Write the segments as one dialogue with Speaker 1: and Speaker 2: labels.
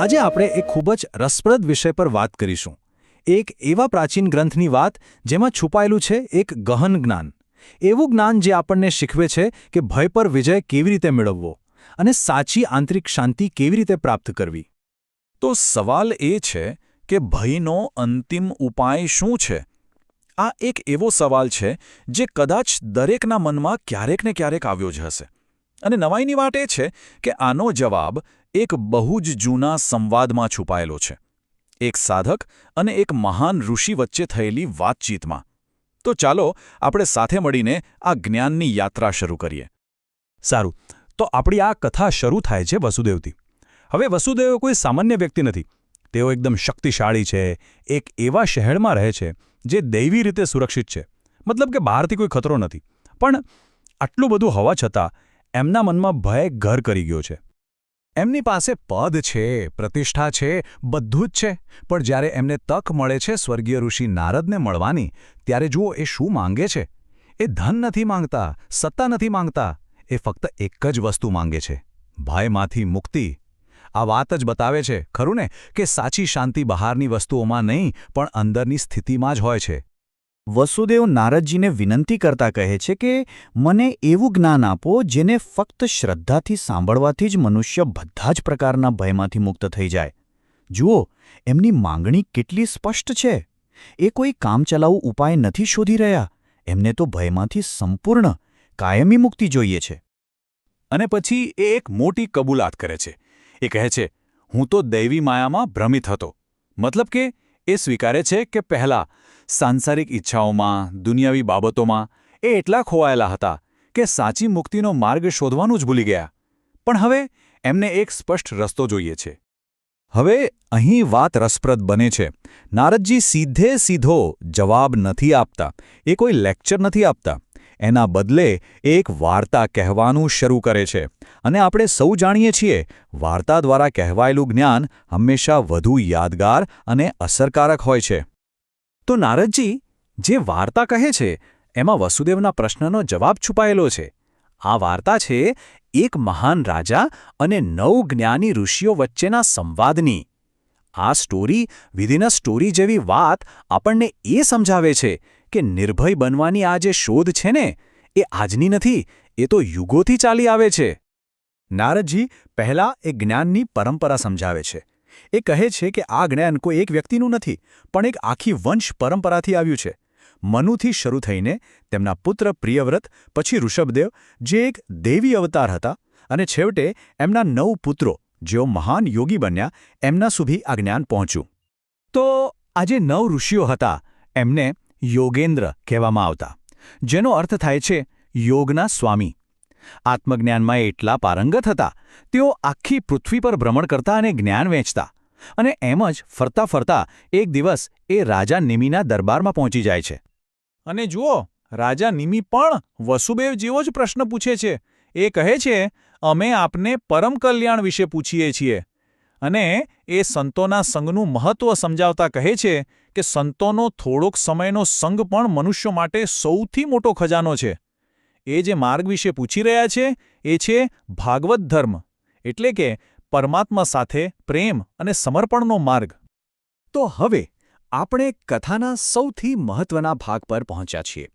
Speaker 1: આજે આપણે એક ખૂબ જ રસપ્રદ વિષય પર વાત કરીશું. એક એવા પ્રાચીન ગ્રંથની વાત જેમાં છુપાયેલું છે એક ગહન જ્ઞાન. એવું જ્ઞાન જે આપણને શીખવે છે કે ભય પર વિજય કેવી રીતે મેળવવો અને સાચી આંતરિક શાંતિ કેવી રીતે પ્રાપ્ત કરવી.
Speaker 2: તો સવાલ એ છે કે ભયનો અંતિમ ઉપાય શું છે? આ એક એવો સવાલ છે જે કદાચ દરેકના મનમાં ક્યારેક ને ક્યારેક આવ્યો જ હશે. અને નવાઈની વાત એ છે કે આનો જવાબ એક બહુ જ જૂના સંવાદમાં છુપાયેલો છે. એક સાધક અને એક મહાન ઋષિ વચ્ચે થયેલી વાતચીતમાં. તો ચાલો આપણે સાથે મળીને આ જ્ઞાનની યાત્રા શરૂ કરીએ.
Speaker 1: સારું, તો આપણી આ કથા શરૂ થાય છે વસુદેવથી. હવે વસુદેવ કોઈ સામાન્ય વ્યક્તિ નથી. તેઓ એકદમ શક્તિશાળી છે, એક એવા શહેરમાં રહે છે, જે દૈવી રીતે સુરક્ષિત છે. મતલબ કે બહારથી કોઈ ખતરો નથી. પણ આટલું બધું હોવા છતાં એમના મનમાં ભય ઘર કરી ગયો છે. એમની પાસે પદ છે, પ્રતિષ્ઠા છે, બધું જ છે. પણ જ્યારે એમને તક મળે છે સ્વર્ગીય ઋષિ નારદને મળવાની, ત્યારે જુઓ એ શું માંગે છે. એ ધન નથી માંગતા, સત્તા નથી માંગતા, એ ફક્ત એક જ વસ્તુ માંગે છે, ભયમાંથી મુક્તિ. આ વાત જ બતાવે છે, ખરું ને, કે સાચી શાંતિ બહારની વસ્તુઓમાં નહીં, પણ અંદરની સ્થિતિમાં જ હોય છે.
Speaker 3: વસુદેવ નારદજીને વિનંતી કરતા કહે છે કે, મને એવું જ્ઞાન આપો જેને ફક્ત શ્રદ્ધાથી સાંભળવાથી જ મનુષ્ય બધા જ પ્રકારના ભયમાંથી મુક્ત થઈ જાય. જુઓ, એમની માંગણી કેટલી સ્પષ્ટ છે. એ કોઈ કામચલાઉ ઉપાય નથી શોધી રહ્યા. એમને તો ભયમાંથી સંપૂર્ણ કાયમી મુક્તિ જોઈએ છે.
Speaker 2: અને પછી એ એક મોટી કબૂલાત કરે છે. એ કહે છે, હું તો દૈવી માયામાં ભ્રમિત હતો. મતલબ કે એ સ્વીકારે છે કે પહેલાં સાંસારિક ઈચ્છાઓમાં, દુનિયાવી બાબતોમાં એ એટલા ખોવાયેલા હતા કે સાચી મુક્તિનો માર્ગ શોધવાનું જ ભૂલી ગયા. પણ હવે એમને એક સ્પષ્ટ રસ્તો જોઈએ છે. હવે અહીં વાત રસપ્રદ બને છે. નારદજી સીધે સીધો જવાબ નથી આપતા. એ કોઈ લેક્ચર નથી આપતા. એના બદલે એક વાર્તા કહેવાનું શરૂ કરે છે. અને આપણે સૌ જાણીએ છીએ, વાર્તા દ્વારા કહેવાયેલું જ્ઞાન હંમેશા વધુ યાદગાર અને અસરકારક હોય છે. તો નારદજી, જે વાર્તા કહે છે, એમાં વસુદેવના પ્રશ્નનો જવાબ છુપાયેલો છે. આ વાર્તા છે, એક મહાન રાજા અને નવ જ્ઞાની ઋષિઓ વચ્ચેના સંવાદની. આ સ્ટોરી, વિધિન સ્ટોરી જેવી વાત આપણને એ સમજાવે છે કે નિર્ભય બનવાની આ જે શોધ છે ને, એ આજની નથી, એ તો યુગોથી ચાલી આવે છે. નારદજી, પહેલાં એ જ્ઞાનની પરંપરા સમજાવે છે. એ કહે છે કે આ જ્ઞાન કોઈ એક વ્યક્તિનું નથી, પણ એક આખી વંશ પરંપરાથી આવ્યું છે. મનુથી શરૂ થઈને તેમના પુત્ર પ્રિયવ્રત, પછી ઋષભદેવ, જે એક દેવી અવતાર હતા, અને છેવટે એમના નવ પુત્રો, જેઓ મહાન યોગી બન્યા, એમના સુધી આ જ્ઞાન પહોંચ્યું. તો આ જે નવ ઋષિઓ હતા, એમને યોગેન્દ્ર કહેવામાં આવતા, જેનો અર્થ થાય છે યોગના સ્વામી. આત્મજ્ઞાનમાં એટલા પારંગત હતા. તેઓ આખી પૃથ્વી પર ભ્રમણ કરતા અને જ્ઞાન વેચતા. અને એમ જ ફરતા ફરતા એક દિવસ એ રાજા નિમિના દરબારમાં પહોંચી જાય છે. અને જુઓ, રાજા નિમિ પણ વસુદેવ જેવો જ પ્રશ્ન પૂછે છે. એ કહે છે, અમે આપને પરમ કલ્યાણ વિશે પૂછીએ છીએ. અને એ સંતોના સંઘનું મહત્વ સમજાવતા કહે છે કે સંતોનો થોડોક સમયનો સંગ પણ મનુષ્યો માટે સૌથી મોટો ખજાનો છે. એ જે માર્ગ વિશે પૂછી રહ્યા છે, એ છે ભાગવત ધર્મ, એટલે કે પરમાત્મા સાથે પ્રેમ અને સમર્પણનો માર્ગ. તો હવે, આપણે કથાના સૌથી મહત્વના ભાગ પર પહોંચ્યા છીએ.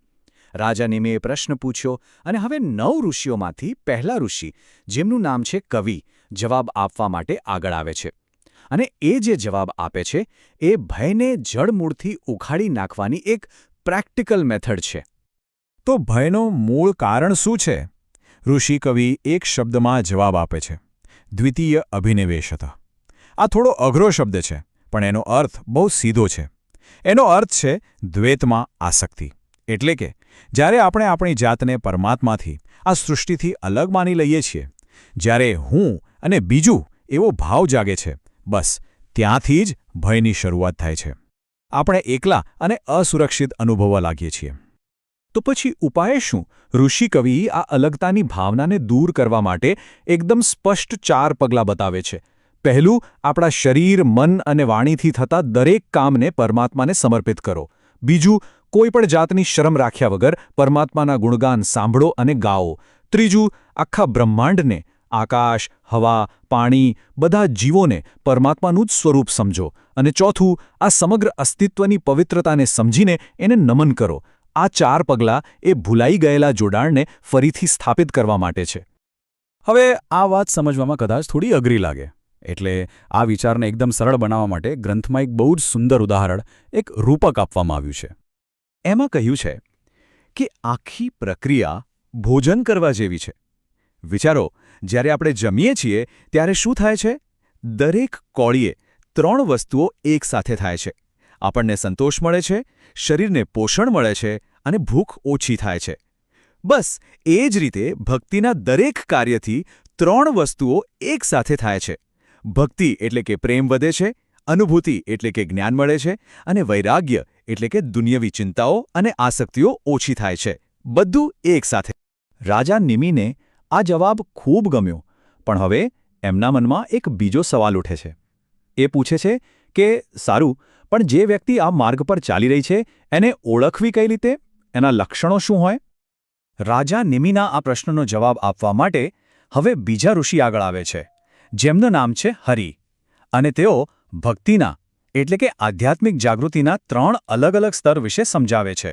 Speaker 2: રાજા નિમેએ પ્રશ્ન પૂછ્યો અને હવે નવ ઋષિઓમાંથી પહેલા ઋષિ, જેમનું નામ છે કવિ, જવાબ આપવા માટે આગળ આવે છે. અને એ જે જવાબ આપે છે, એ ભયને જડમૂળથી ઉખાડી નાખવાની એક પ્રેક્ટિકલ મેથડ છે. તો ભયનું મૂળ કારણ શું છે? ઋષિ કવિ એક શબ્દમાં જવાબ આપે છે. દ્વિતીય અભિનિવેશતા આ થોડો અઘરો શબ્દ છે, પણ એનો અર્થ બહુ સીધો છે. એનો અર્થ છે દ્વૈતમાં આસક્તિ. એટલે કે, જ્યારે આપણે આપણી જાતને પરમાત્માથી, આ સૃષ્ટિથી અલગ માની લઈએ છીએ, જ્યારે હું અને બીજું એવો ભાવ જાગે છે, બસ ત્યાંથી જ ભયની શરૂઆત થાય છે. આપણે એકલા અને અસુરક્ષિત અનુભવવા લાગીએ છીએ. તો પછી ઉપાય શું? ઋષિ કવિ આ અલગતાની ભાવનાને દૂર કરવા માટે એકદમ સ્પષ્ટ ચાર પગલાં બતાવે છે. પહેલું, આપણા શરીર, મન અને વાણીથી થતા દરેક કામને પરમાત્માને સમર્પિત કરો. બીજું કોઈપણ જાતની શરમ રાખ્યા વગર પરમાત્માના ગુણગાન સાંભળો અને ગાઓ. ત્રીજું, આખા બ્રહ્માંડને આકાશ, હવા, પાણી, બધા જીવોને પરમાત્માનું જ સ્વરૂપ સમજો. અને ચોથું, આ સમગ્ર અસ્તિત્વની પવિત્રતાને સમજીને એને નમન કરો. આ ચાર પગલાં એ ભૂલાઈ ગયેલા જોડાણને ફરીથી સ્થાપિત કરવા માટે છે.
Speaker 1: હવે આ વાત સમજવામાં કદાચ થોડી અઘરી લાગે. એટલે આ વિચારને એકદમ સરળ બનાવવા માટે ગ્રંથમાં એક બહુ જ સુંદર ઉદાહરણ, એક રૂપક આપવામાં આવ્યું છે.
Speaker 2: એમાં કહ્યું છે કે આખી પ્રક્રિયા ભોજન કરવા જેવી છે. વિચારો, જ્યારે આપણે જમીએ છીએ, ત્યારે શું થાય છે? દરેક કોળીએ ત્રણ વસ્તુઓ એકસાથે થાય છે. આપણને સંતોષ મળે છે, શરીરને પોષણ મળે છે અને ભૂખ ઓછી થાય છે. બસ, એ જ રીતે ભક્તિના દરેક કાર્યથી ત્રણ વસ્તુઓ એકસાથે થાય છે. ભક્તિ એટલે કે પ્રેમ વધે છે, અનુભૂતિ એટલે કે જ્ઞાન મળે છે અને વૈરાગ્ય એટલે કે દુનિયવી ચિંતાઓ અને આસક્તિઓ ઓછી થાય છે. બધું એકસાથે રાજા નિમીને આ જવાબ ખૂબ ગમ્યો, પણ હવે એમના મનમાં એક બીજો સવાલ ઉઠે છે. એ પૂછે છે કે, સારું પણ જે વ્યક્તિ આ માર્ગ પર ચાલી રહી છે, એને ઓળખવી કઈ રીતે? એના લક્ષણો શું હોય? રાજા નિમિના આ પ્રશ્નનો જવાબ આપવા માટે હવે બીજા ઋષિ આગળ આવે છે. જેમનું નામ છે હરિ. અને તેઓ ભક્તિના, એટલે કે આધ્યાત્મિક જાગૃતિના ત્રણ અલગ અલગ સ્તર વિશે સમજાવે છે.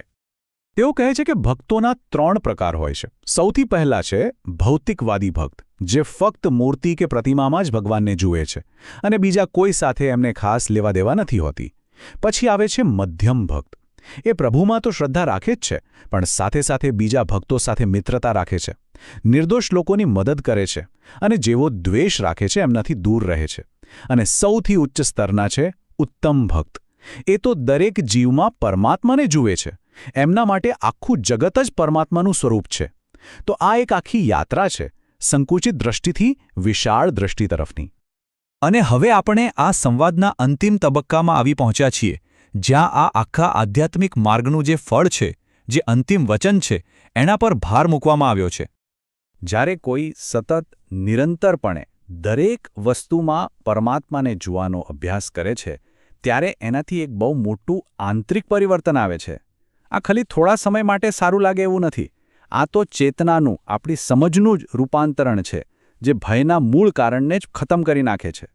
Speaker 2: તેઓ કહે છે કે ભક્તોના ત્રણ પ્રકાર હોય છે. સૌથી પહેલા છે ભૌતિકવાદી ભક્ત, જે ફક્ત મૂર્તિ કે પ્રતિમામાં જ ભગવાનને જુએ છે. અને બીજા કોઈ સાથે એમને ખાસ લેવા દેવા નથી હોતી. પછી આવે છે મધ્યમ ભક્ત. એ પ્રભુમાં તો શ્રદ્ધા રાખે જ છે, પણ સાથે સાથે બીજા ભક્તો સાથે મિત્રતા રાખે છે. નિર્દોષ લોકોની મદદ કરે છે અને જેવો દ્વેષ રાખે છે એમનાથી દૂર રહે છે. અને સૌથી ઉચ્ચ સ્તરના છે ઉત્તમ ભક્ત. એ તો દરેક જીવમાં પરમાત્માને જુએ છે. એમના માટે આખું જગત જ પરમાત્માનું સ્વરૂપ છે. તો આ એક આખી યાત્રા છે, સંકુચિત દ્રષ્ટિથી વિશાળ દ્રષ્ટિ તરફની. અને હવે આપણે આ સંવાદના અંતિમ તબક્કામાં આવી પહોંચ્યા છીએ, જ્યાં આ આખા આધ્યાત્મિક માર્ગનું જે ફળ છે, જે અંતિમ વચન છે, એના પર ભાર મૂકવામાં આવ્યો છે. જ્યારે કોઈ સતત, નિરંતરપણે દરેક વસ્તુમાં પરમાત્માને જોવાનો અભ્યાસ કરે છે, ત્યારે એનાથી એક બહુ મોટું આંતરિક પરિવર્તન આવે છે. આ ખાલી થોડા સમય માટે સારું લાગે એવું નથી. આ તો ચેતનાનું, આપણી સમજનું જ રૂપાંતરણ છે. જે ભયના મૂળ કારણને જ ખતમ કરી નાખે છે.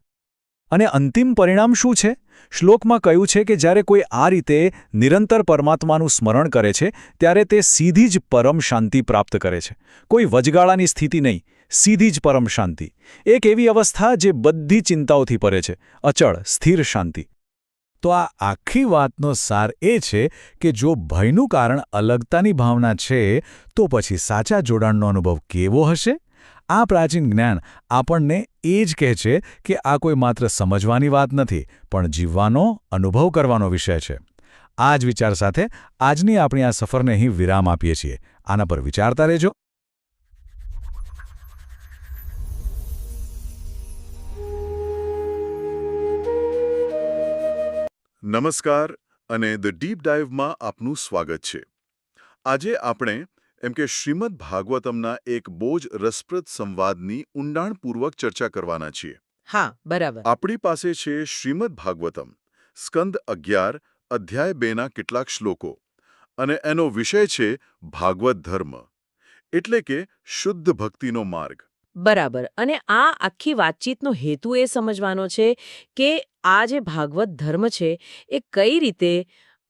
Speaker 2: અને અંતિમ પરિણામ શું છે? શ્લોકમાં કહ્યું છે કે જ્યારે કોઈ આ રીતે નિરંતર પરમાત્માનું સ્મરણ કરે છે, ત્યારે તે સીધી જ પરમ શાંતિ પ્રાપ્ત કરે છે. કોઈ વચગાળાની સ્થિતિ નહીં, સીધી જ પરમ શાંતિ. એક એવી અવસ્થા જે બધી ચિંતાઓથી પરે છે, અચળ, સ્થિર શાંતિ. તો આ આખી વાતનો સાર એ છે કે જો ભયનું કારણ અલગતાની ભાવના છે, તો પછી સાચા જોડાણનો અનુભવ કેવો હશે? આ પ્રાચીન જ્ઞાન આપણને એ જ કહે છે કે આ કોઈ માત્ર સમજવાની વાત નથી, પણ જીવવાનો અનુભવ કરવાનો વિષય છે. આ જ વિચાર સાથે આજની આપણી આ સફરને અહીં વિરામ આપીએ છીએ. આના પર વિચારતા રહેજો.
Speaker 4: નમસ્કાર અને ધ ડીપ ડાઇવમાં આપનું સ્વાગત છે. આજે આપણે એમ કે શ્રીમદ ભાગવતમના એક બહુ જ રસપ્રદ સંવાદની ઊંડાણપૂર્વક ચર્ચા કરવાના છીએ.
Speaker 5: હા બરાબર.
Speaker 4: આપણી પાસે છે શ્રીમદ ભાગવતમ સ્કંદ અગિયાર અધ્યાય બેના કેટલાક શ્લોકો. અને એનો વિષય છે ભાગવત ધર્મ એટલે કે શુદ્ધ ભક્તિનો માર્ગ.
Speaker 5: બરાબર. અને આ આખી વાતચીતનો હેતુ એ સમજવાનો છે કે આ જે ભાગવત ધર્મ છે એ કઈ રીતે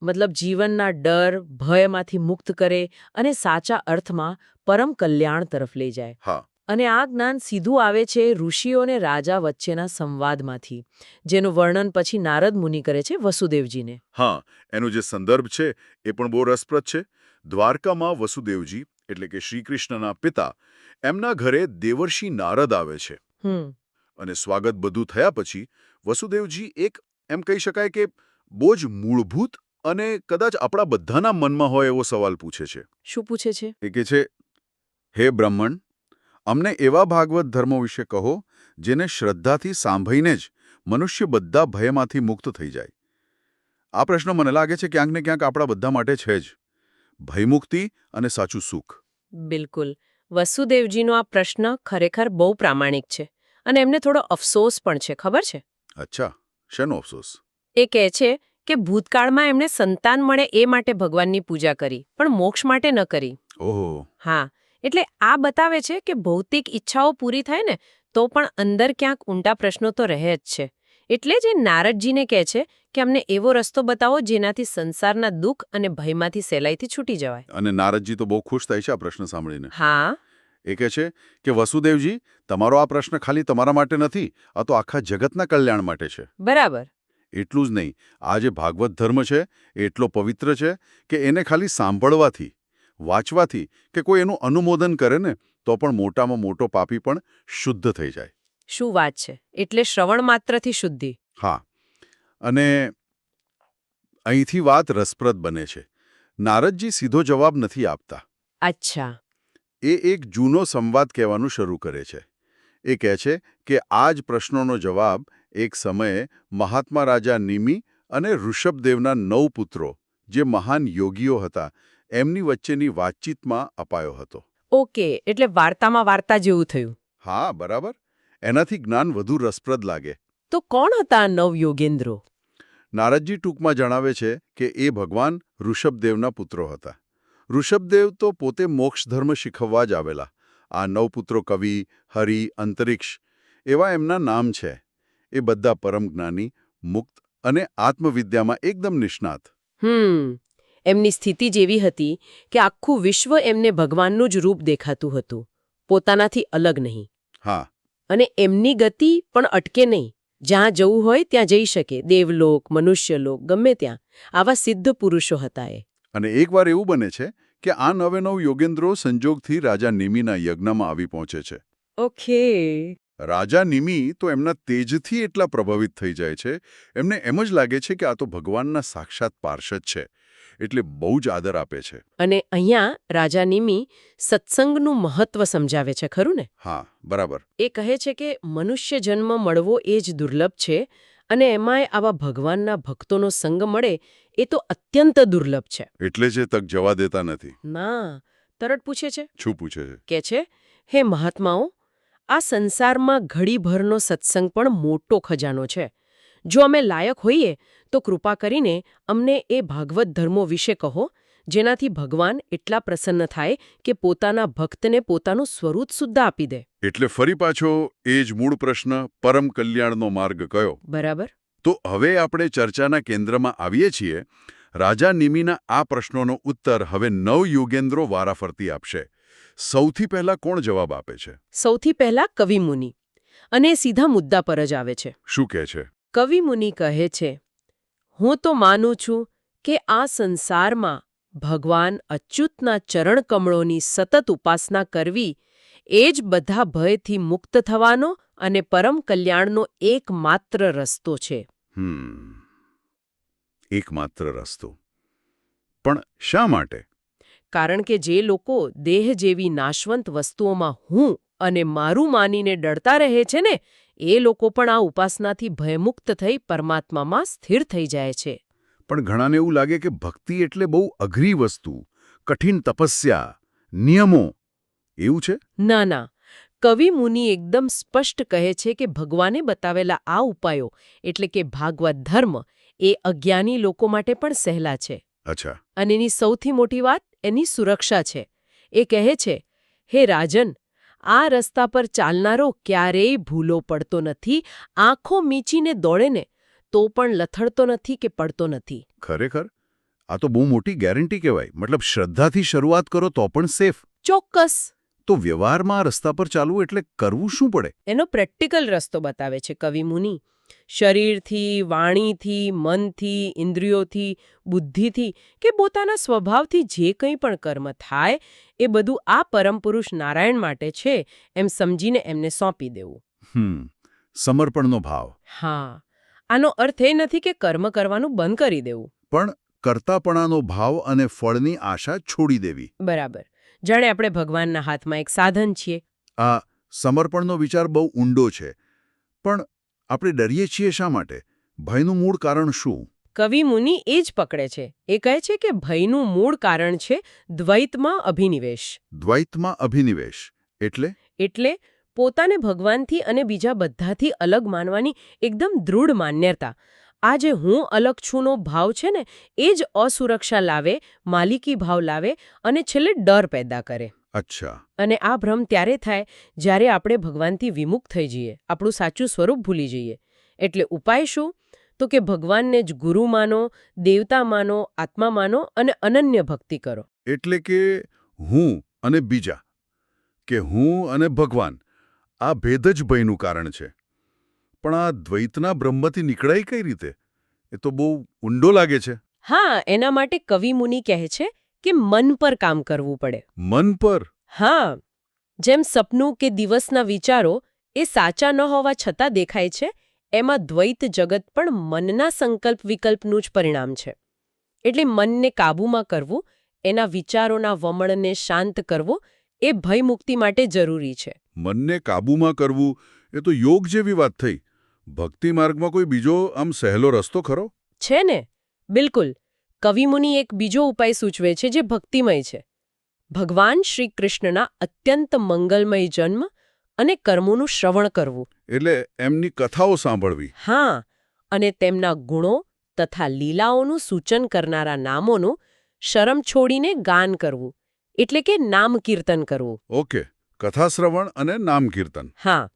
Speaker 5: મતલબ જીવનના ડર ભયમાંથી મુક્ત કરે અને સાચા અર્થમાં પરમ કલ્યાણ તરફ લઈ જાય.
Speaker 4: હા.
Speaker 5: અને આ જ્ઞાન સીધું આવે છે ઋષિઓ અને રાજા વચ્ચેના સંવાદમાંથી જેનું વર્ણન પછી નારદ મુનિ કરે છે વસુદેવજીને.
Speaker 4: હા એનો જે સંદર્ભ છે એ પણ બહુ રસપ્રદ છે. દ્વારકામાં વસુદેવજી એટલે કે શ્રીકૃષ્ણના પિતા એમના ઘરે દેવર્ષિ નારદ આવે છે. અને સ્વાગત બધું થયા પછી વસુદેવજી એક એમ કહી શકાય કે બહુ જ મૂળભૂત અને કદાચ આપણા બધાના મનમાં હોય એવો સવાલ પૂછે છે.
Speaker 5: શું પૂછે છે?
Speaker 4: એ કે છે હે બ્રહ્મણ અમને એવા ભાગવત ધર્મો વિશે કહો જેને શ્રદ્ધાથી સાંભળીને જ મનુષ્ય બધા ભયમાંથી મુક્ત થઈ જાય. આ પ્રશ્ન મને લાગે છે ક્યાંક ને ક્યાંક આપણા બધા માટે છે જ. ભયમુક્તિ અને સાચું સુખ.
Speaker 5: બિલકુલ. વસુદેવજીનો આ પ્રશ્ન ખરેખર બહુ પ્રામાણિક છે અને એમને થોડો અફસોસ પણ છે ખબર છે?
Speaker 4: અચ્છા. શેનો અફસોસ?
Speaker 5: એ કહે છે કે ભૂતકાળમાં એમણે સંતાન મળે એ માટે ભગવાનની પૂજા કરી પણ મોક્ષ માટે ન કરી.
Speaker 4: ઓહો.
Speaker 5: હા એટલે આ બતાવે છે કે ભૌતિક ઈચ્છાઓ પૂરી થાય ને તો પણ અંદર ક્યાંક ઊંડા પ્રશ્નો તો રહે જ છે. એટલે જ એ નારદજીને કહે છે કે અમને એવો રસ્તો બતાવો જેનાથી સંસારના દુઃખ અને ભયમાંથી સહેલાઈથી છૂટી જવાય.
Speaker 4: અને નારદજી તો બહુ ખુશ થાય છે આ પ્રશ્ન સાંભળીને.
Speaker 5: હા.
Speaker 4: એ કહે છે કે વસુદેવજી તમારો આ પ્રશ્ન ખાલી તમારા માટે નથી આ તો આખા જગતના કલ્યાણ માટે છે.
Speaker 5: બરાબર.
Speaker 4: એટલું જ નહીં. આ જે ભાગવત ધર્મ છે એટલો પવિત્ર છે કે એને ખાલી સાંભળવાથી વાંચવાથી કે કોઈ એનું અનુમોદન કરે ને તો પણ મોટામાં મોટો પાપી પણ શુદ્ધ થઈ જાય.
Speaker 5: શું વાત છે? એટલે શ્રવણ માત્રથી શુદ્ધિ.
Speaker 4: હા. અને અહીંથી વાત રસપ્રદ બને છે. નારદજી સીધો જવાબ નથી આપતા.
Speaker 5: અચ્છા.
Speaker 4: એ એક જૂનો સંવાદ કહેવાનું શરૂ કરે છે. એ કહે છે કે આ જ પ્રશ્નોનો જવાબ એક સમયે મહાત્મા રાજા નિમી અને ઋષભદેવના નવ પુત્રો જે મહાન યોગીઓ હતા એમની વચ્ચેની વાતચીતમાં અપાયો હતો.
Speaker 5: ઓકે એટલે વાર્તામાં વાર્તા જેવું થયું.
Speaker 4: હા બરાબર. એનાથી જ્ઞાન વધુ રસપ્રદ લાગે.
Speaker 5: તો કોણ હતા આ નવ યોગેન્દ્રો?
Speaker 4: નારદજી ટૂંકમાં જણાવે છે કે એ ભગવાન ઋષભદેવના પુત્રો હતા. ઋષભદેવ તો પોતે મોક્ષ ધર્મ શીખવવા જ આવેલા. આ નવ પુત્રો કવિ હરિ અંતરિક્ષ એવા એમના નામ છે. એ બધા પરમ જ્ઞાની મુક્ત અને આત્મવિદ્યામાં એકદમ નિષ્ણાત.
Speaker 5: હમ એમની સ્થિતિ જેવી હતી કે આખું વિશ્વ એમને ભગવાનનું જ રૂપ દેખાતું હતું. પોતાનાથી અલગ નહીં.
Speaker 4: હા.
Speaker 5: અને એમની ગતિ પણ અટકે નહીં. જ્યાં જવું હોય ત્યાં જઈ શકે. દેવલોક મનુષ્યલોક ગમે ત્યાં. આવા સિદ્ધ પુરુષો હતા એ.
Speaker 4: અને એકવાર એવું બને છે કે આ નવે નવ યોગેન્દ્રો સંજોગથી રાજા નિમિના યજ્ઞમાં આવી પહોંચે છે.
Speaker 5: ઓકે.
Speaker 4: રાજા નિમી તો એમના તેજથી એટલા પ્રભાવિત થઈ જાય છે એમને એમ જ લાગે છે કે આ તો ભગવાનના સાક્ષાત પાર્ષદ છે એટલે બહુ જ આદર આપે છે.
Speaker 5: અને અહીંયા રાજા નિમી સત્સંગનું મહત્વ સમજાવે છે ખરું ને?
Speaker 4: હા બરાબર.
Speaker 5: એ કહે છે કે મનુષ્ય જન્મ મળવો એ જ દુર્લભ છે અને એમાંય આવા ભગવાનના ભક્તોનો સંગ મળે એ તો અત્યંત દુર્લભ છે.
Speaker 4: એટલે જ તક જવા દેતા નથી.
Speaker 5: ના તરત પૂછે છે?
Speaker 4: શું પૂછે છે?
Speaker 5: કે છે હે મહાત્માઓ આ સંસારમાં ઘડીભરનો સત્સંગ પણ મોટો ખજાનો છે. જો અમે લાયક હોઈએ તો કૃપા કરીને અમને એ ભાગવત ધર્મો વિશે કહો જેનાથી ભગવાન એટલા પ્રસન્ન થાય કે પોતાના ભક્તને પોતાનું સ્વરૂપ સુદ્ધા આપી દે.
Speaker 4: એટલે ફરી પાછો એ જ મૂળ પ્રશ્ન પરમ કલ્યાણનો માર્ગ કયો?
Speaker 5: બરાબર.
Speaker 4: તો હવે આપણે ચર્ચાના કેન્દ્રમાં આવીએ છીએ. રાજા નિમિના આ પ્રશ્નોનો ઉત્તર હવે નવ યોગેન્દ્રો વારાફરતી આપશે. સૌથી પહેલા કોણ જવાબ આપે છે?
Speaker 5: સૌથી પહેલા કવિ મુનિ. અને સીધા મુદ્દા પર જ આવે છે.
Speaker 4: શું કહે છે?
Speaker 5: કવિ મુનિ કહે છે હું તો માનું છું કે આ સંસારમાં ભગવાન અચ્યુતના ચરણકમળોની સતત ઉપાસના કરવી એ જ બધા ભયથી મુક્ત થવાનો અને પરમ કલ્યાણનો એકમાત્ર રસ્તો છે.
Speaker 4: એકમાત્ર રસ્તો. પણ શા માટે?
Speaker 5: કારણ કે જે લોકો દેહ જેવી નાશવંત વસ્તુઓમાં હું અને મારું માનીને ડરતા રહે છે ને એ લોકો પણ આ ઉપાસનાથી ભયમુક્ત થઈ પરમાત્મામાં સ્થિર થઈ જાય છે.
Speaker 4: પણ ઘણાને એવું લાગે કે ભક્તિ એટલે બહુ અઘરી વસ્તુ કઠિન તપસ્યા નિયમો. એવું છે?
Speaker 5: ના ના. કવિ મુનિ એકદમ સ્પષ્ટ કહે છે કે ભગવાને બતાવેલા આ ઉપાયો એટલે કે ભાગવત ધર્મ એ અજ્ઞાની લોકો માટે પણ સહેલા છે.
Speaker 4: અચ્છા.
Speaker 5: અને એની સૌથી મોટી વાત એની સુરક્ષા છે. એ કહે છે હે રાજન આ રસ્તા પર ચાલનારો ક્યારેય ભૂલો પડતો નથી આંખો મીચીને દોડે ને તો પણ લથડતો નથી કે પડતો નથી.
Speaker 4: ખરેખર? આ તો બહુ મોટી ગેરંટી કહેવાય. મતલબ શ્રદ્ધાથી શરૂઆત કરો તો પણ સેફ.
Speaker 5: ચોક્કસ.
Speaker 4: તો વ્યવહારમાં આ રસ્તા પર ચાલવું એટલે કરવું શું પડે?
Speaker 5: એનો પ્રેક્ટિકલ રસ્તો બતાવે છે કવિ મુનિ. શરીરથી વાણીથી મનથી ઇન્દ્રિયોથી બુદ્ધિથી કે પોતાના સ્વભાવથી જે કંઈ પણ કર્મ થાય એ બધું આ પરમપુરુષ નારાયણ માટે છે એમ સમજીને એમને સોંપી દેવું.
Speaker 4: સમર્પણનો ભાવ.
Speaker 5: હા આનો અર્થ એ નથી કે કર્મ કરવાનું બંધ કરી દેવું.
Speaker 4: પણ કરતાપણાનો ભાવ અને ફળની આશા છોડી દેવી.
Speaker 5: બરાબર. જાણે આપણે ભગવાનના હાથમાં એક સાધન છીએ.
Speaker 4: આ સમર્પણનો વિચાર બહુ ઊંડો છે. પણ આપણે ડરીએ છીએ શા માટે? ભયનું મૂળ કારણ શું?
Speaker 5: કવિ મુનિ એ જ પકડે છે. એ કહે છે કે ભયનું મૂળ કારણ છે દ્વૈતમાં અભિનિવેશ.
Speaker 4: દ્વૈતમાં અભિનિવેશ. એટલે?
Speaker 5: એટલે પોતાને ભગવાનથી અને બીજા બધાથી અલગ માનવાની એકદમ દૃઢ માન્યતા. આ જે હું અલગ છુંનો ભાવ છે ને એ જ અસુરક્ષા લાવે માલિકી ભાવ લાવે અને છેલ્લે ડર પેદા કરે.
Speaker 4: અચ્છા.
Speaker 5: અને આ ભ્રમ ત્યારે થાય જ્યારે આપણે ભગવાનથી વિમુખ થઈ જઈએ આપણું સાચું સ્વરૂપ ભૂલી જઈએ. એટલે ઉપાય શું? તો કે ભગવાનને જ ગુરુ માનો દેવતા માનો આત્મા માનો અને અનન્ય ભક્તિ કરો.
Speaker 4: એટલે કે હું અને બીજા કે હું અને ભગવાન આ ભેદ જ ભયનું કારણ છે. પણ આ દ્વૈતના બ્રહ્મથી નીકળાય કઈ રીતે? એ તો બહુ ઊંડો લાગે છે.
Speaker 5: હા એના માટે કવિ મુનિ કહે છે કે મન પર કામ કરવું પડે.
Speaker 4: મન પર?
Speaker 5: હા જેમ સપનું કે દિવસના વિચારો એ સાચા ન હોવા છતાં દેખાય છે એમાં દ્વૈત જગત પણ મનના સંકલ્પ વિકલ્પનું જ પરિણામ છે. એટલે મનને કાબૂમાં કરવું એના વિચારોના વમણને શાંત કરવો એ ભયમુક્તિ માટે જરૂરી છે.
Speaker 4: મનને કાબૂમાં કરવું એ તો યોગ જેવી વાત થઈ. ભક્તિ માર્ગમાં કોઈ બીજો આમ સહેલો રસ્તો ખરો?
Speaker 5: છે ને બિલકુલ. કવિમુનિ એક બીજો ઉપાય સૂચવે છે જે ભક્તિમય છે. ભગવાન શ્રી કૃષ્ણના અત્યંત મંગલમય જન્મ અને કર્મોનું શ્રવણ કરવું.
Speaker 4: એટલે એમની કથાઓ સાંભળવી.
Speaker 5: હા અને તેમના ગુણો તથા લીલાઓનું સૂચન કરનારા નામોનું શરમ છોડીને ગાન કરવું એટલે કે નામ કીર્તન કરવું.
Speaker 4: ઓકે કથા શ્રવણ અને નામ કીર્તન.
Speaker 5: હા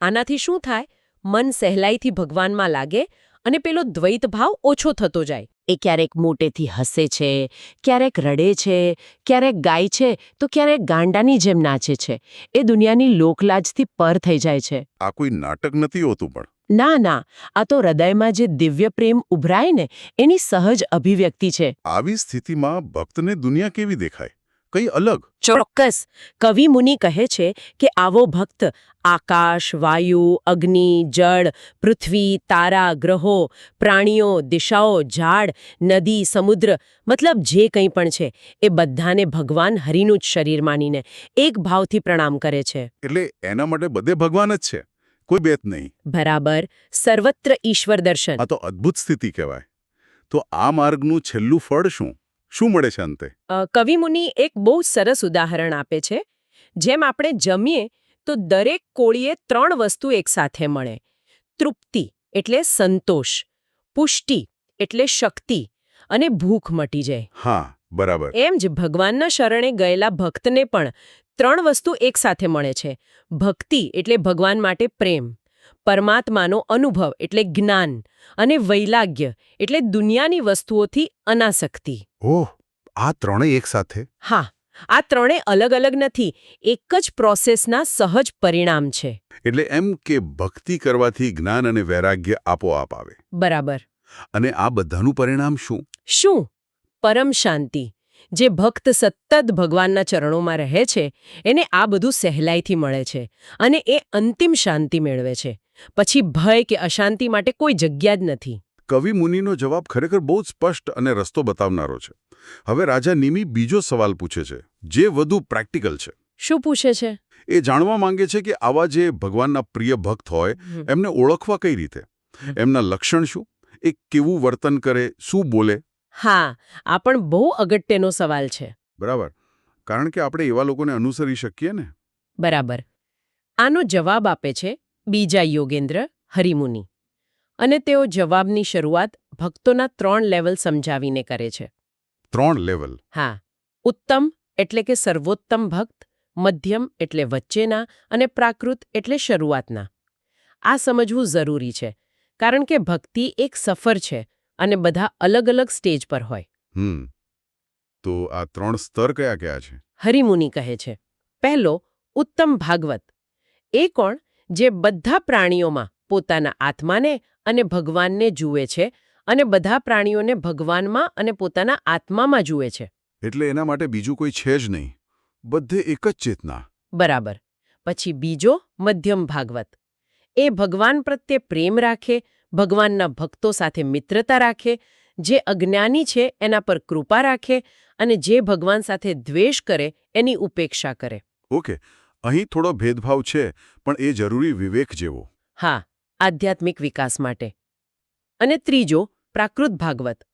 Speaker 5: આનાથી શું થાય? મન સહેલાઈથી ભગવાનમાં લાગે અને પેલો દ્વૈત ભાવ ઓછો થતો જાય. એ ક્યારેક મોટેથી હસે છે ક્યારેક રડે છે ક્યારેક ગાય છે તો ક્યારેક ગાંડાની જેમ નાચે છે. એ દુનિયાની લોકલાજથી પર થઈ જાય છે.
Speaker 4: આ કોઈ નાટક નથી હોતું પણ?
Speaker 5: ના ના. આ તો હૃદયમાં જે દિવ્ય પ્રેમ ઉભરાય ને એની સહજ અભિવ્યક્તિ છે.
Speaker 4: આવી સ્થિતિમાં ભક્તને દુનિયા કેવી દેખાય? કઈ અલગ?
Speaker 5: ચોક્કસ. કવિ મુનિ કહે છે કે આવો ભક્ત આકાશ વાયુ અગ્નિ જળ પૃથ્વી તારા ગ્રહો પ્રાણીઓ દિશાઓ ઝાડ નદી સમુદ્ર મતલબ જે કંઈ પણ છે એ બધાને ભગવાન હરિનું જ શરીર માનીને એક ભાવથી પ્રણામ કરે છે.
Speaker 4: એટલે એના માટે બધે ભગવાન જ છે? કોઈ બેત નહીં.
Speaker 5: બરાબર. સર્વત્ર ઈશ્વર દર્શન.
Speaker 4: આ તો અદ્ભુત સ્થિતિ કહેવાય. તો આ માર્ગનું છેલ્લું ફળ શું? શું મળે છે અંતે?
Speaker 5: અ, કવિ મુનિ એક બહુ સરસ ઉદાહરણ આપે છે. જેમ આપણે જમીએ તો દરેક કોળીએ ત્રણ વસ્તુ એકસાથે મળે. તૃપ્તિ એટલે સંતોષ પુષ્ટિ એટલે શક્તિ અને ભૂખ મટી જાય.
Speaker 4: હા બરાબર.
Speaker 5: એમ જ ભગવાનના શરણે ગયેલા ભક્તને પણ ત્રણ વસ્તુ એકસાથે મળે છે. ભક્તિ એટલે ભગવાન માટે પ્રેમ. પરમાત્માનો અનુભવ એટલે જ્ઞાન અને વૈલાગ્ય એટલે દુનિયાની વસ્તુઓથી અનાસક્તિ.
Speaker 4: ઓહ આ ત્રણે એક સાથે?
Speaker 5: હા આ ત્રણે અલગ અલગ નથી એક જ પ્રોસેસના સહજ પરિણામ છે.
Speaker 4: એટલે એમ કે ભક્તિ કરવાથી જ્ઞાન અને વૈરાગ્ય આપોઆપ આવે.
Speaker 5: બરાબર.
Speaker 4: અને આ બધાનું પરિણામ શું?
Speaker 5: શું? પરમ શાંતિ જે ભક્ત સતત ભગવાનના ચરણોમાં રહે છે એને આ બધું સહેલાઈથી મળે છે અને એ અંતિમ શાંતિ મેળવે છે. પછી ભય કે અશાંતિ માટે કોઈ જગ્યા જ નથી.
Speaker 4: કવિ મુનિનો જવાબ ખરેખર બહુ જ સ્પષ્ટ અને રસ્તો બતાવનારો છે. હવે રાજા નિમી બીજો સવાલ પૂછે છે જે વધુ પ્રેક્ટિકલ છે.
Speaker 5: શું પૂછે છે?
Speaker 4: એ જાણવા માંગે છે કે આવા જે ભગવાનના પ્રિય ભક્ત હોય એમને ઓળખવા કઈ રીતે? એમના લક્ષણ શું? એ કેવું વર્તન કરે? શું બોલે?
Speaker 5: હા આ પણ બહુ અગત્યનો સવાલ છે.
Speaker 4: બરાબર. કારણ કે આપણે એવા લોકોને અનુસરી શકીએ ને?
Speaker 5: બરાબર. આનો જવાબ આપે છે બીજા યોગેન્દ્ર હરિમુનિ. અને તેઓ જવાબની શરૂઆત ભક્તોના ત્રણ લેવલ સમજાવીને કરે છે.
Speaker 4: ત્રણ લેવલ?
Speaker 5: હા. ઉત્તમ એટલે કે સર્વોત્તમ ભક્ત મધ્યમ એટલે વચ્ચેના અને પ્રાકૃત એટલે શરૂઆતના. આ સમજવું જરૂરી છે કારણ કે ભક્તિ એક સફર છે અને બધા અલગ અલગ સ્ટેજ પર હોય.
Speaker 4: તો આ ત્રણ સ્તર કયા કયા છે?
Speaker 5: હરિમુનિ કહે છે. પહેલો ઉત્તમ ભાગવત. એ કોણ? જે બધા પ્રાણીઓમાં પોતાના આત્માને અને ભગવાનને જુએ છે અને બધા પ્રાણીઓને ભગવાનમાં અને પોતાના આત્મામાં જુએ છે.
Speaker 4: એટલે એના માટે બીજું કોઈ છે જ નહીં. બધે એક જ ચેતના.
Speaker 5: બરાબર. પછી બીજો મધ્યમ ભાગવત. એ ભગવાન પ્રત્યે પ્રેમ રાખે ભગવાનના ભક્તો સાથે મિત્રતા રાખે જે અજ્ઞાની છે એના પર કૃપા રાખે અને જે ભગવાન સાથે દ્વેષ કરે એની ઉપેક્ષા કરે.
Speaker 4: ઓકે. અહીં થોડો ભેદભાવ છે પણ એ જરૂરી વિવેક જેવો.
Speaker 5: હા આધ્યાત્મિક વિકાસ માટે. અને ત્રીજો પ્રાકૃત ભાગવત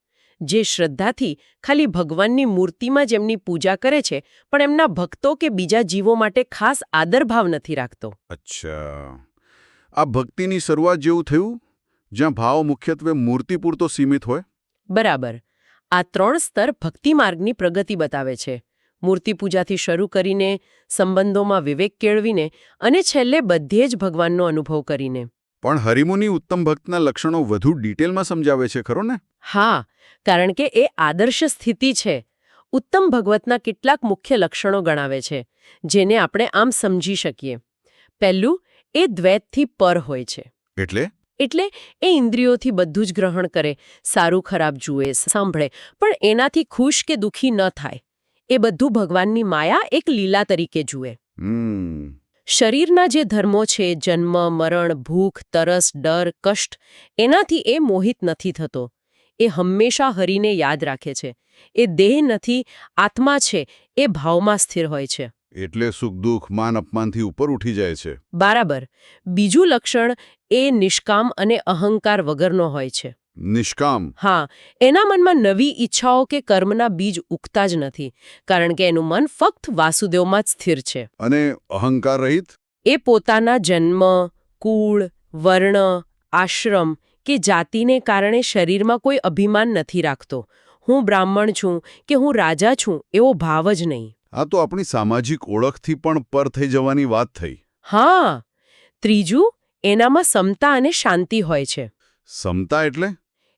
Speaker 5: જે શ્રદ્ધાથી ખાલી ભગવાનની મૂર્તિમાં જ એમની પૂજા કરે છે પણ એમના ભક્તો કે બીજા જીવો માટે ખાસ આદરભાવ નથી રાખતો.
Speaker 4: અચ્છા. આ ભક્તિની શરૂઆત જેવું થયું? જ્યાં ભાવ મુખ્યત્વે મૂર્તિ પૂરતો સીમિત હોય?
Speaker 5: બરાબર. આ ત્રણ સ્તર ભક્તિ માર્ગની પ્રગતિ બતાવે છે. મૂર્તિ પૂજાથી શરૂ કરીને સંબંધોમાં વિવેક કેળવીને અને છેલ્લે બધે જ ભગવાનનો અનુભવ કરીને.
Speaker 4: પણ હરિમુની ઉત્તમ ભક્તના લક્ષણો વધુ ડિટેલમાં સમજાવે છે ખરો ને?
Speaker 5: હા કારણ કે એ આદર્શ સ્થિતિ છે. ઉત્તમ ભગવતના કેટલાક મુખ્ય લક્ષણો ગણાવે છે જેને આપણે આમ સમજી શકીએ. પહેલું એ દ્વૈતથી પર હોય છે.
Speaker 4: એટલે?
Speaker 5: એટલે એ ઇન્દ્રિયોથી બધું જ ગ્રહણ કરે સારું ખરાબ જુએ સાંભળે પણ એનાથી ખુશ કે દુઃખી ન થાય. એ બધું ભગવાનની માયા એક લીલા તરીકે જુએ. શરીરના જે ધર્મો છે જન્મ મરણ ભૂખ તરસ ડર કષ્ટ એનાથી એ મોહિત નથી થતો. એ હંમેશા હરીને યાદ રાખે છે. એ દેહ નથી આત્મા છે એ ભાવમાં સ્થિર હોય છે.
Speaker 4: એટલે સુખ દુઃખ માન અપમાનથી ઉપર ઉઠી જાય છે.
Speaker 5: બરાબર. બીજું લક્ષણ એ નિષ્કામ અને અહંકાર વગરનો હોય છે.
Speaker 4: નિષ્કામ.
Speaker 5: હા એના મનમાં નવી ઈચ્છાઓ કે કર્મના બીજ ઉગતા જ નથી કારણ કે એનું મન ફક્ત વાસુદેવમાં જ સ્થિર છે.
Speaker 4: અને અહંકાર રહિત?
Speaker 5: એ પોતાના જન્મ કુળ વર્ણ આશ્રમ કે જાતિને કારણે શરીરમાં કોઈ અભિમાન નથી રાખતો. હું બ્રાહ્મણ છું કે હું રાજા છું એવો ભાવ જ નહીં.
Speaker 4: આ તો આપણી સામાજિક ઓળખથી પણ પર થઈ જવાની વાત થઈ.
Speaker 5: હા ત્રીજું એનામાં સમતા અને શાંતિ હોય છે.
Speaker 4: સમતા એટલે?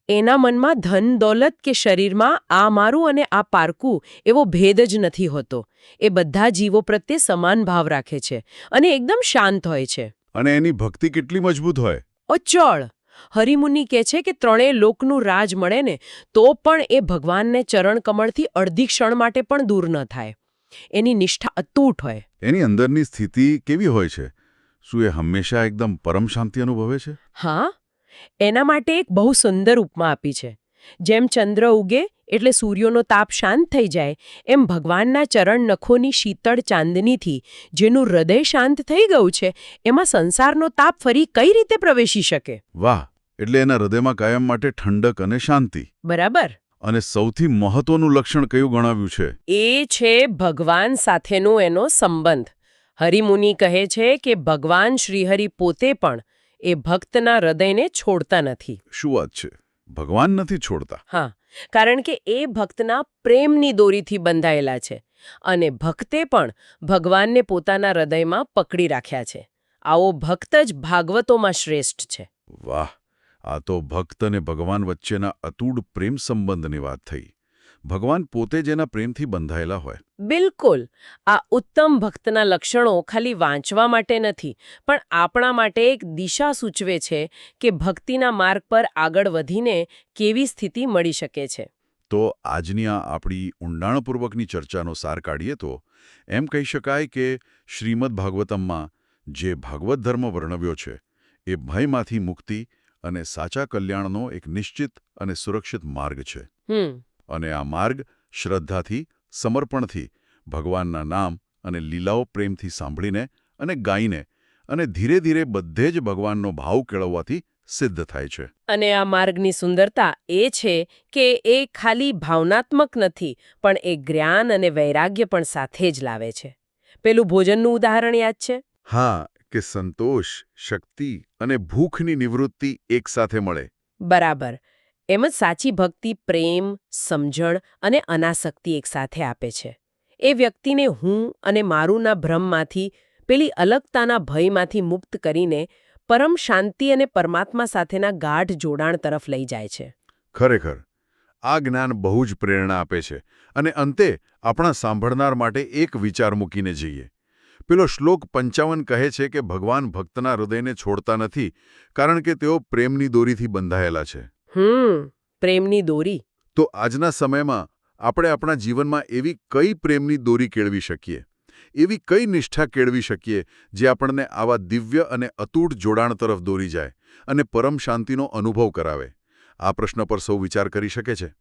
Speaker 5: એના મનમાં ધન દોલત કે શરીરમાં આ મારું અને આ પારકું એવો ભેદ જ નથી હોતો. એ બધા જીવો પ્રત્યે સમાન ભાવ રાખે છે અને એકદમ શાંત હોય છે.
Speaker 4: અને એની ભક્તિ કેટલી મજબૂત હોય?
Speaker 5: અચળ! હરિમુનિ કહે છે કે ત્રણેય લોકનું રાજ મળે ને તો પણ એ ભગવાનને ચરણ કમળથી અડધી ક્ષણ માટે પણ દૂર ન થાય. એની નિષ્ઠા અતૂટ હોય.
Speaker 4: એની અંદરની સ્થિતિ કેવી હોય છે? શું એ હંમેશા એકદમ પરમ શાંતિ અનુભવે છે?
Speaker 5: હા? એના માટે એક બહુ સુંદર ઉપમા આપી છે. જેમ ચંદ્ર ઉગે એટલે સૂર્યનો તાપ શાંત થઈ જાય એમ ભગવાનના ચરણ નખોની શીતળ ચાંદનીથી જેનું હૃદય શાંત થઈ ગયું છે એમાં સંસારનો તાપ ફરી કઈ રીતે પ્રવેશી શકે?
Speaker 4: વાહ એટલે એના હૃદયમાં કાયમ માટે ઠંડક અને શાંતિ.
Speaker 5: બરાબર.
Speaker 4: અને સૌથી મહત્વનું લક્ષણ કયું ગણાવ્યું છે?
Speaker 5: એ છે ભગવાન સાથેનો એનો સંબંધ. હરિમુનિ કહે છે કે ભગવાન શ્રીહરિ પોતે પણ એ ભક્તના હૃદયને છોડતા નથી.
Speaker 4: શું વાત છે? ભગવાન નથી છોડતા?
Speaker 5: હા કારણ કે એ ભક્તના પ્રેમની દોરીથી બંધાયેલા છે અને ભક્તે પણ ભગવાનને પોતાના હૃદયમાં પકડી રાખ્યા છે. આવો ભક્ત જ ભાગવતોમાં શ્રેષ્ઠ છે.
Speaker 4: વાહ આ તો ભક્ત અને ભગવાન વચ્ચેના અતૂટ પ્રેમ સંબંધની વાત થઈ. ભગવાન પોતે જેના પ્રેમથી બંધાયેલા હોય.
Speaker 5: બિલકુલ. આ ઉત્તમ ભક્તના લક્ષણો ખાલી વાંચવા માટે નથી પણ આપણા માટે એક દિશા સૂચવે છે કે ભક્તિના માર્ગ પર આગળ વધીને કેવી સ્થિતિ મળી શકે છે.
Speaker 4: તો આજની આ આપણી ઊંડાણપૂર્વકની ચર્ચાનો સાર કાઢીએ તો એમ કહી શકાય કે શ્રીમદ ભાગવતમમાં જે ભાગવત ધર્મ વર્ણવ્યો છે એ ભયમાંથી મુક્તિ અને સાચા કલ્યાણનો એક નિશ્ચિત અને સુરક્ષિત માર્ગ છે.
Speaker 5: હમ.
Speaker 4: અને આ માર્ગ શ્રદ્ધાથી સમર્પણથી ભગવાનના નામ અને લીલાઓ પ્રેમથી સાંભળીને અને ગાઈને અને ધીરે ધીરે બધે જ ભગવાનનો ભાવ કેળવવાથી સિદ્ધ થાય છે.
Speaker 5: અને આ માર્ગની સુંદરતા એ છે કે એ ખાલી ભાવનાત્મક નથી પણ એ જ્ઞાન અને વૈરાગ્ય પણ સાથે જ લાવે છે. પેલું ભોજનનું ઉદાહરણ યાદ છે?
Speaker 4: હા કે સંતોષ શક્તિ અને ભૂખની નિવૃત્તિ એકસાથે મળે.
Speaker 5: બરાબર. એમ જ સાચી ભક્તિ, પ્રેમ, સમજણ અને અનાસક્તિ એકસાથે આપે છે. એ વ્યક્તિને હું અને મારુંના ભ્રમમાંથી, પેલી અલગતાના ભયમાંથી મુક્ત કરીને પરમ શાંતિ અને પરમાત્મા સાથેના ગાઢ જોડાણ તરફ લઈ જાય છે.
Speaker 4: ખરેખર, આ જ્ઞાન બહુ જ પ્રેરણા આપે છે અને અંતે આપણા સાંભળનાર માટે એક વિચાર મૂકીને જઈએ. પેલો શ્લોક પંચાવન કહે છે કે ભગવાન ભક્તના હૃદયને છોડતા નથી કારણ કે તેઓ પ્રેમની દોરીથી બંધાયેલા છે.
Speaker 5: હમ, પ્રેમની દોરી.
Speaker 4: તો આજના સમયમાં આપણે આપણા જીવનમાં એવી કઈ પ્રેમની દોરી કેળવી શકીએ? એવી કઈ નિષ્ઠા કેળવી શકીએ જે આપણને આવા દિવ્ય અને અતૂટ જોડાણ તરફ દોરી જાય અને પરમ શાંતિનો અનુભવ કરાવે? આ પ્રશ્ન પર સૌ વિચાર કરી શકે છે?